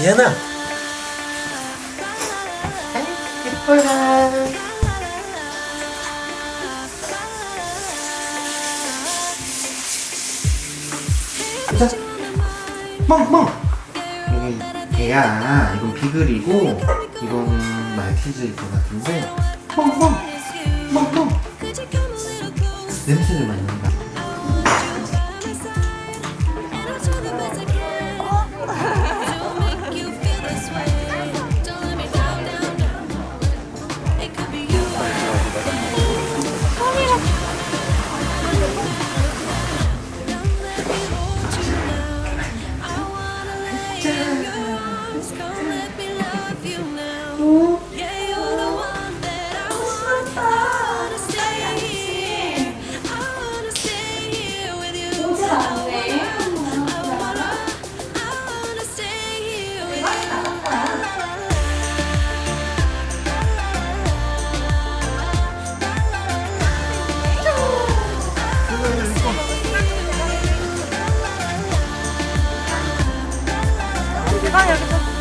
이하나. 예뻐라 자 멍멍. 여기 개야. 이건 비글이고 이건 말티즈일 것 같은데. 멍멍. 멍멍. 냄새를 맡는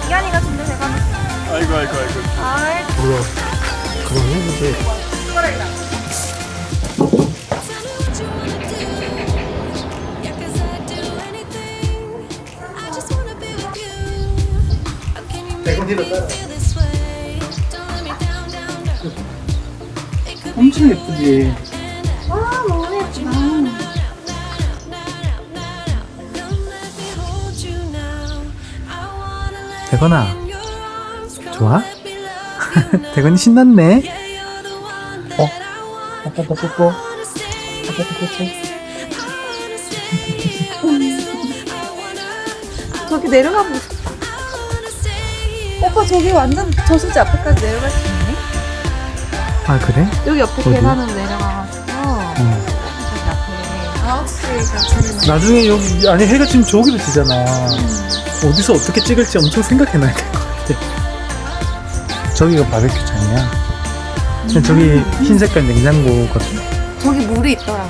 이한이가 대관. 아이고 아이고 아이고. 아이. 뭐야? 그만 해보지 엄청 예쁘지 대건아 좋아? 대건이 신났네 어? 아빠도 뽀뽀 아빠도 뽀뽀 저기 내려가고. 오빠 저기 완전 저수지 앞에까지 내려갈 수 있네. 아 그래? 여기 옆에 어디? 계단으로 내려가가지고 어. 저기 앞에 아홉시가 차리는. 나중에 여기 아니 해가 지금 저기로 지잖아 어디서 어떻게 찍을지 엄청 생각해놔야 될 것 같아. 저기가 바베큐장이야. 근데 저기 흰 색깔 냉장고거든 저기 물이 있더라고.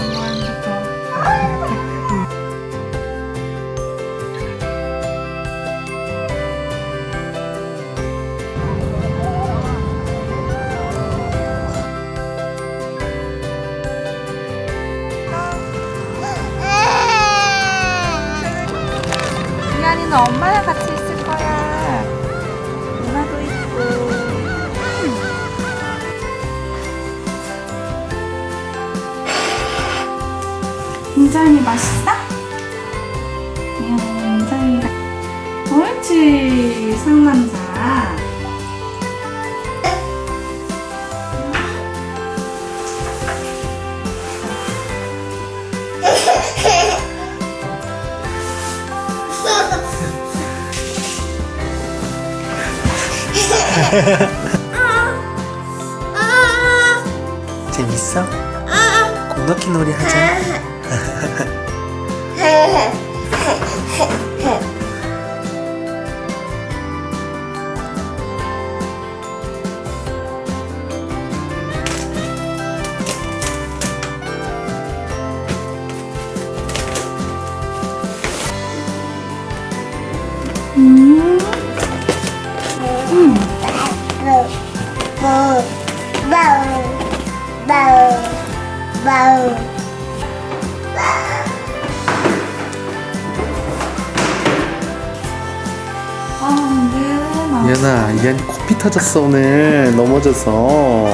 는 엄마랑 같이 있을 거야. 누나도 있고. 인자이 맛있어? 인자이 옳지 상남자 재밌어? 공덕히 놀이 하자 정연아 이한 코피 터졌어 오늘 넘어져서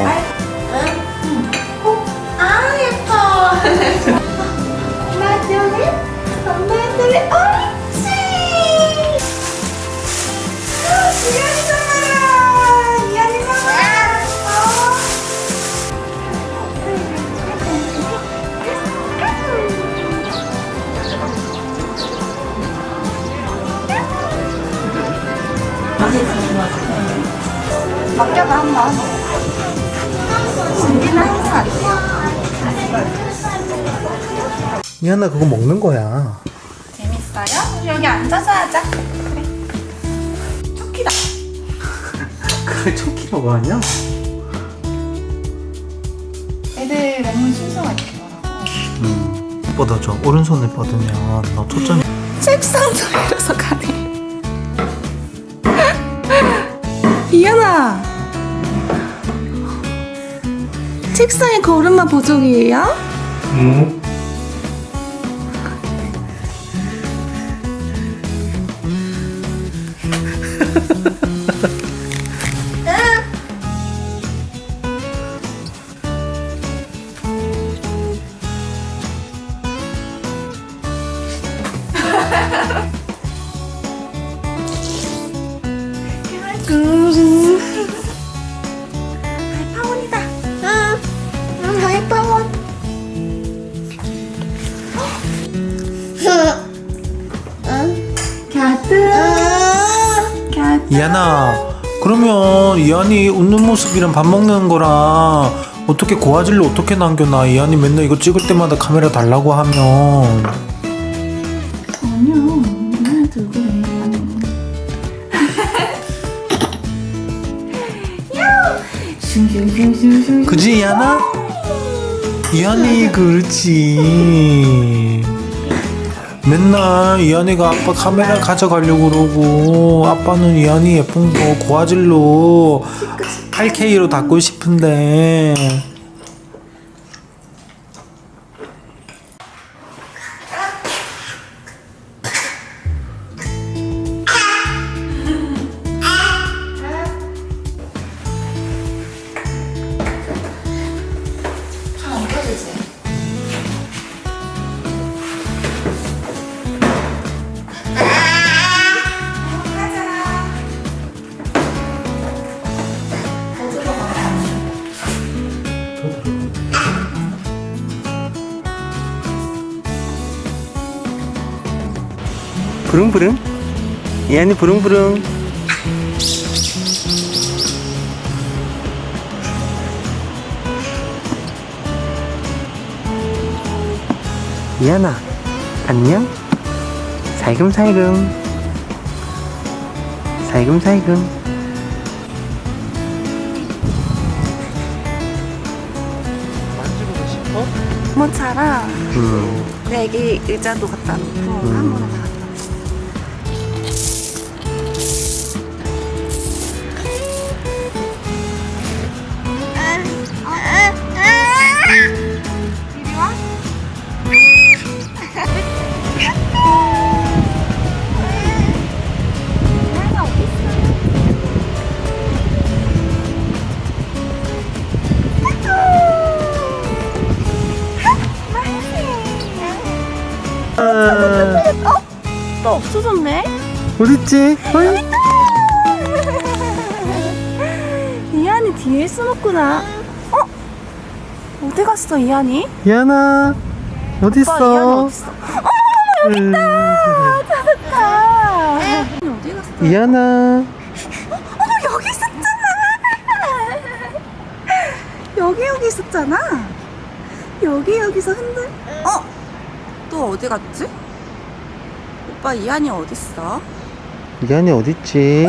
아 예뻐 엄마 들래 엄마 들래 바뀌어도 한번. 준비는 항상 미안나 그거 먹는 거야. 재밌어요? 여기 앉아서 하자. 그래. 토끼다. 그걸 토끼라고 하냐? 애들 너무 신선하게 뻗어줘 오른손을 뻗으면 너 초점이 책상 소리라서 가네. 이현아. 책상에 걸음마 보정이에요? 응. 이하나 그러면 이한이 웃는 모습이랑 밥 먹는 거랑 어떻게 고화질로 어떻게 남겨놔 이한이 맨날 이거 찍을 때마다 카메라 달라고 하면 아니요. 맨날 들고 그래. 슝슝슝슝슝. 그지 이하나? 이한이 그렇지 맨날 이한이가 아빠 카메라 가져가려고 그러고 아빠는 이한이 예쁜 거 고화질로 8K로 닦고 싶은데 부릉부릉? 이한이 부릉부릉. 이한아. 안녕? 살금살금. 살금살금. 만지고 싶어? 뭐 자라. 음. 내 애기 의자도 갖다 놓고 한 번에 다 너 없어졌네? 어딨지? 어이? 이한이 뒤에 숨었구나. 어? 어디 갔어 이한이? 이한아 오빠 이한이 어딨어? 어딨어? 음. 아, 이한이 어디 갔어? 어머 여기 있었잖아. 여기 여기 있었잖아. 여기 여기서 흔들. 어? 또 어디 갔지? 오빠 이한이 어디 있어? 이한이 어딨지?